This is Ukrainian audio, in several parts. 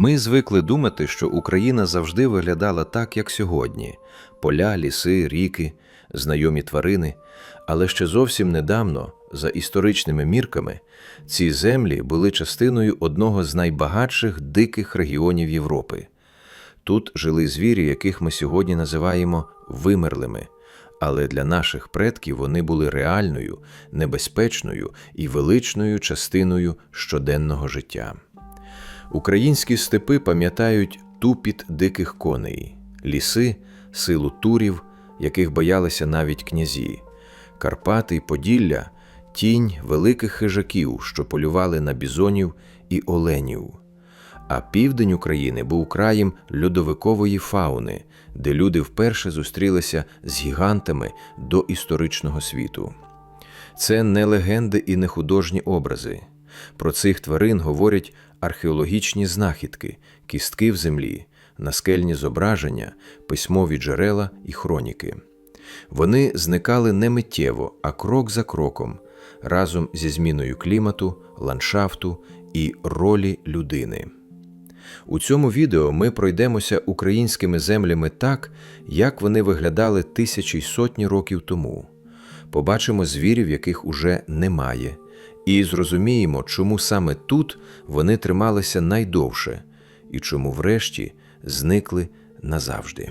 Ми звикли думати, що Україна завжди виглядала так, як сьогодні: поля, ліси, ріки, знайомі тварини. Але ще зовсім недавно, за історичними мірками, ці землі були частиною одного з найбагатших диких регіонів Європи. Тут жили звірі, яких ми сьогодні називаємо вимерлими, але для наших предків вони були реальною, небезпечною і величною частиною щоденного життя. Українські степи пам'ятають тупіт диких коней, ліси, силу турів, яких боялися навіть князі, Карпати й Поділля тінь великих хижаків, що полювали на бізонів і оленів. А південь України був краєм льодовикової фауни, де люди вперше зустрілися з гігантами до історичного світу. Це не легенди і не художні образи. Про цих тварин говорять археологічні знахідки, кістки в землі, наскельні зображення, письмові джерела і хроніки. Вони зникали не миттєво, а крок за кроком, разом зі зміною клімату, ландшафту і ролі людини. У цьому відео ми пройдемося українськими землями так, як вони виглядали тисячі й сотні років тому. Побачимо звірів, яких уже немає, і зрозуміємо, чому саме тут вони трималися найдовше і чому врешті зникли назавжди.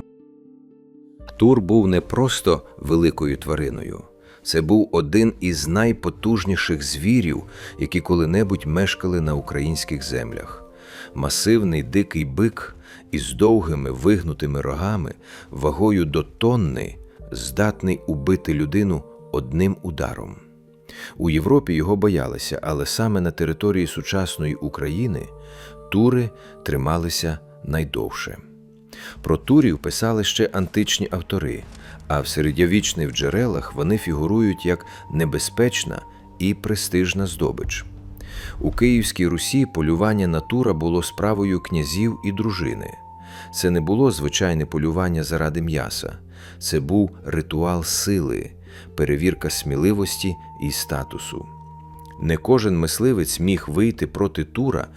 Тур був не просто великою твариною, це був один із найпотужніших звірів, які коли-небудь мешкали на українських землях. Масивний дикий бик із довгими вигнутими рогами, вагою до тонни, здатний убити людину одним ударом. У Європі його боялися, але саме на території сучасної України тури трималися найдовше. Про турів писали ще античні автори, а в середньовічних джерелах вони фігурують як небезпечна і престижна здобич. У Київській Русі полювання на тура було справою князів і дружини. Це не було звичайне полювання заради м'яса, це був ритуал сили, перевірка сміливості і статусу. Не кожен мисливець міг вийти проти тура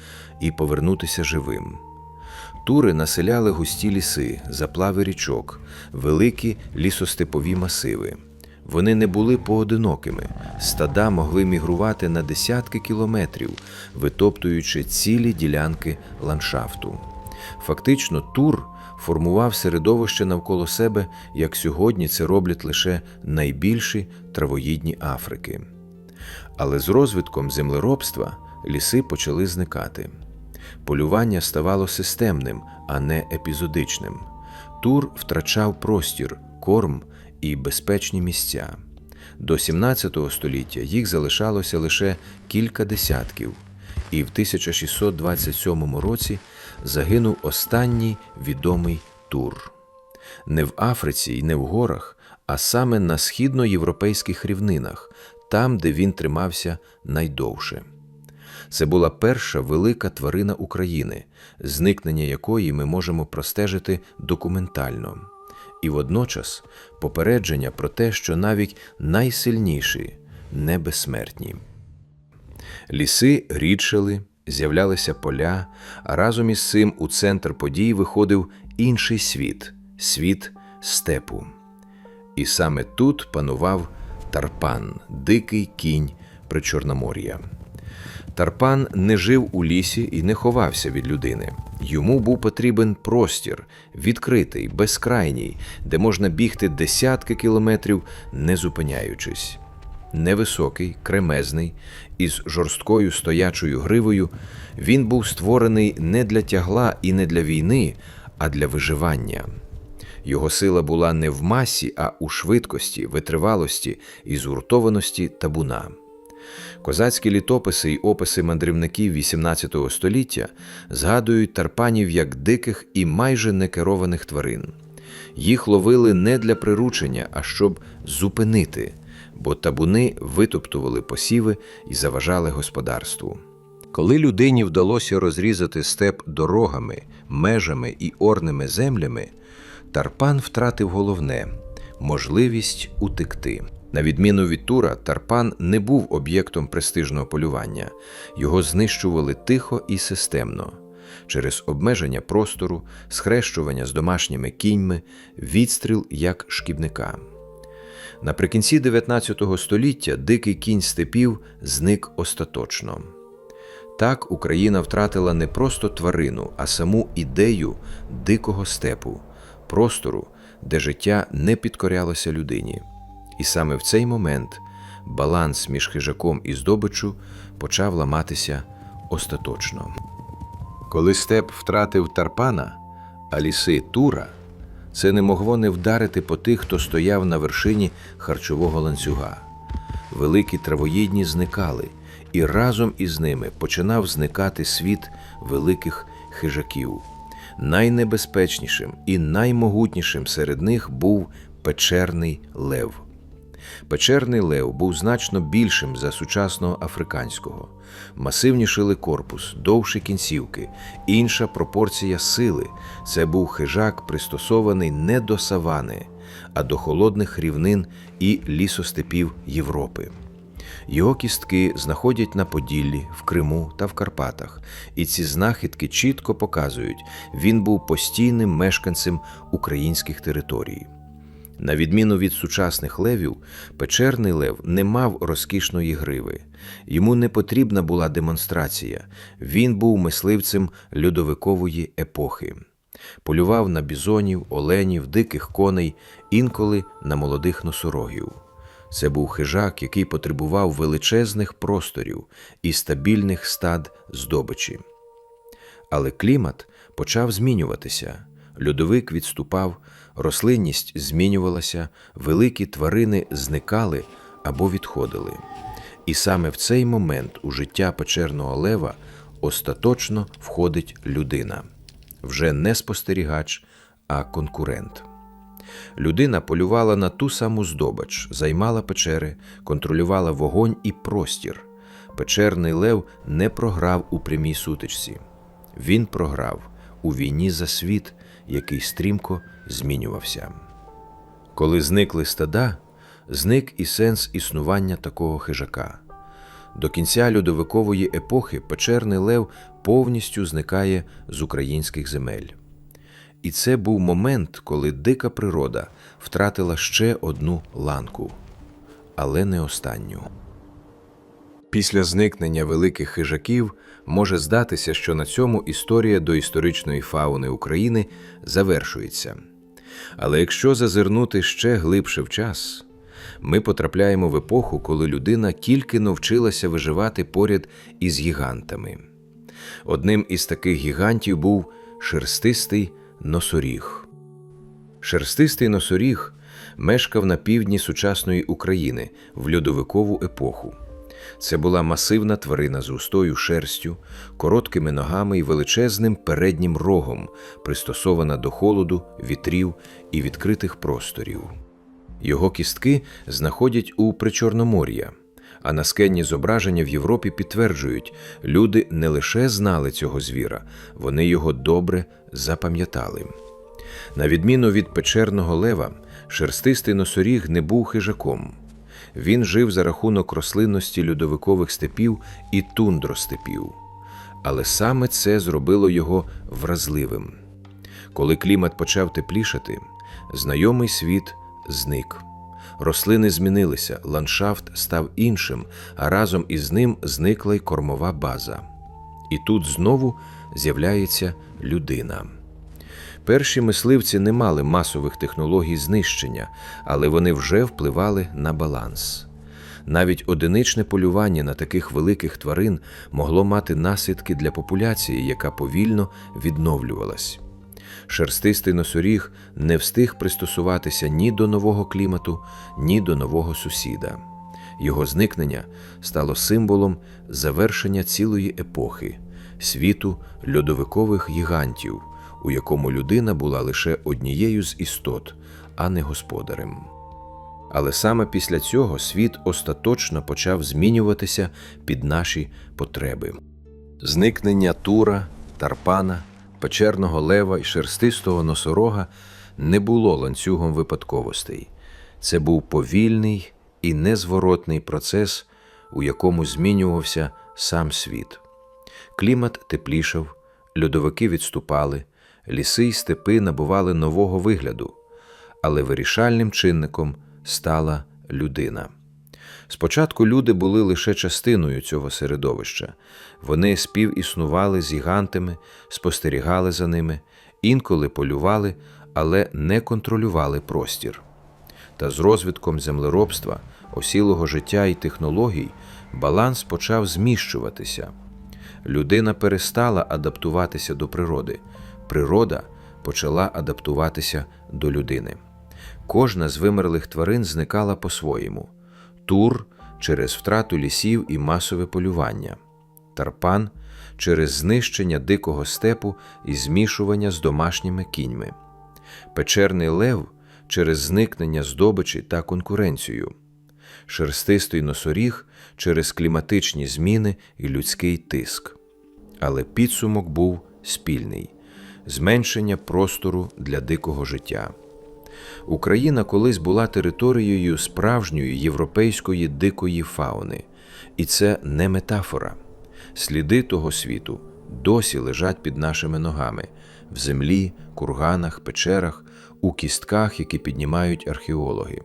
і повернутися живим. Тури населяли густі ліси, заплави річок, великі лісостепові масиви. Вони не були поодинокими, стада могли мігрувати на десятки кілометрів, витоптуючи цілі ділянки ландшафту. Фактично, тур формував середовище навколо себе, як сьогодні це роблять лише найбільші травоїдні Африки. Але з розвитком землеробства ліси почали зникати. Полювання ставало системним, а не епізодичним. Тур втрачав простір, корм і безпечні місця. До 17 століття їх залишалося лише кілька десятків, і в 1627 році загинув останній відомий тур. Не в Африці і не в горах, а саме на східноєвропейських рівнинах, там, де він тримався найдовше. Це була перша велика тварина України, зникнення якої ми можемо простежити документально, і водночас попередження про те, що навіть найсильніші не безсмертні. Ліси рідшали, з'являлися поля, а разом із цим у центр подій виходив інший світ світ степу. І саме тут панував Тарпан, дикий кінь Причорномор'я. Тарпан не жив у лісі і не ховався від людини. Йому був потрібен простір, відкритий, безкрайній, де можна бігти десятки кілометрів, не зупиняючись. Невисокий, кремезний, із жорсткою стоячою гривою, він був створений не для тягла і не для війни, а для виживання. Його сила була не в масі, а у швидкості, витривалості і згуртованості табуна. Козацькі літописи й описи мандрівників XVIII століття згадують тарпанів як диких і майже некерованих тварин. Їх ловили не для приручення, а щоб зупинити, бо табуни витоптували посіви і заважали господарству. Коли людині вдалося розрізати степ дорогами, межами і орними землями, Тарпан втратив головне можливість утекти. На відміну від Тура, Тарпан не був об'єктом престижного полювання, його знищували тихо і системно. через обмеження простору, схрещування з домашніми кіньми, відстріл як шкідника. Наприкінці 19 століття дикий кінь степів зник остаточно. Так Україна втратила не просто тварину, а саму ідею дикого степу, простору, де життя не підкорялося людині. І саме в цей момент баланс між хижаком і здобиччю почав ламатися остаточно. Коли степ втратив Тарпана, а ліси Тура, це не могло не вдарити по тих, хто стояв на вершині харчового ланцюга. Великі травоїдні зникали, і разом із ними починав зникати світ великих хижаків. Найнебезпечнішим і наймогутнішим серед них був печерний лев. Печерний лев був значно більшим за сучасного африканського. Масивнішили корпус, довші кінцівки, інша пропорція сили. Це був хижак, пристосований не до савани, а до холодних рівнин і лісостепів Європи. Його кістки знаходять на Поділлі, в Криму та в Карпатах, і ці знахідки чітко показують, він був постійним мешканцем українських територій. На відміну від сучасних левів, печерний лев не мав розкішної гриви. Йому не потрібна була демонстрація. Він був мисливцем льодовикової епохи. Полював на бізонів, оленів, диких коней, інколи на молодих носорогів. Це був хижак, який потребував величезних просторів і стабільних стад здобичі. Але клімат почав змінюватися. Льодовик відступав, рослинність змінювалася, великі тварини зникали або відходили. І саме в цей момент у життя печерного лева остаточно входить людина вже не спостерігач, а конкурент. Людина полювала на ту саму здобич, займала печери, контролювала вогонь і простір. Печерний лев не програв у прямій сутичці. Він програв у війні за світ, який стрімко змінювався. Коли зникли стада, зник і сенс існування такого хижака. До кінця льодовикової епохи печерний лев повністю зникає з українських земель. І це був момент, коли дика природа втратила ще одну ланку, але не останню. Після зникнення великих хижаків може здатися, що на цьому історія доісторичної фауни України завершується. Але якщо зазирнути ще глибше в час, ми потрапляємо в епоху, коли людина тільки навчилася виживати поряд із гігантами. Одним із таких гігантів був шерстистий носоріг. Шерстистий носоріг мешкав на півдні сучасної України в льодовикову епоху. Це була масивна тварина з густою шерстю, короткими ногами і величезним переднім рогом, пристосована до холоду, вітрів і відкритих просторів. Його кістки знаходять у Причорномор'я, а наскенні зображення в Європі підтверджують, люди не лише знали цього звіра, вони його добре запам'ятали. На відміну від печерного лева, шерстистий носоріг не був хижаком. Він жив за рахунок рослинності льодовикових степів і тундростепів. Але саме це зробило його вразливим. Коли клімат почав теплішати, знайомий світ зник. Рослини змінилися, ландшафт став іншим, а разом із ним зникла й кормова база. І тут знову з'являється людина. Перші мисливці не мали масових технологій знищення, але вони вже впливали на баланс. Навіть одиничне полювання на таких великих тварин могло мати наслідки для популяції, яка повільно відновлювалась. Шерстистий носоріг не встиг пристосуватися ні до нового клімату, ні до нового сусіда. Його зникнення стало символом завершення цілої епохи, світу льодовикових гігантів, у якому людина була лише однією з істот, а не господарем. Але саме після цього світ остаточно почав змінюватися під наші потреби. Зникнення Тура, Тарпана, печерного лева і шерстистого носорога не було ланцюгом випадковостей. Це був повільний і незворотний процес, у якому змінювався сам світ. Клімат теплішав, Льодовики відступали, ліси й степи набували нового вигляду, але вирішальним чинником стала людина. Спочатку люди були лише частиною цього середовища. Вони співіснували з гігантами, спостерігали за ними, інколи полювали, але не контролювали простір. Та з розвитком землеробства, осілого життя і технологій баланс почав зміщуватися. Людина перестала адаптуватися до природи, природа почала адаптуватися до людини. Кожна з вимерлих тварин зникала по-своєму: тур через втрату лісів і масове полювання, тарпан через знищення дикого степу і змішування з домашніми кіньми, печерний лев через зникнення здобичі та конкуренцію, шерстистий носоріг через кліматичні зміни і людський тиск. Але підсумок був спільний зменшення простору для дикого життя. Україна колись була територією справжньої європейської дикої фауни, і це не метафора. Сліди того світу досі лежать під нашими ногами в землі, курганах, печерах, у кістках, які піднімають археологи.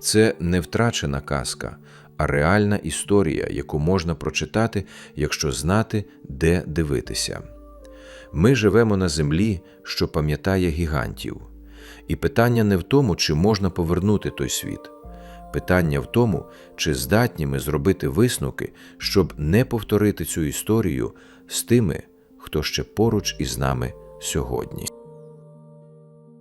Це не втрачена казка, а реальна історія, яку можна прочитати, якщо знати, де дивитися. Ми живемо на землі, що пам'ятає гігантів. І питання не в тому, чи можна повернути той світ. Питання в тому, чи здатні ми зробити висновки, щоб не повторити цю історію з тими, хто ще поруч із нами сьогодні.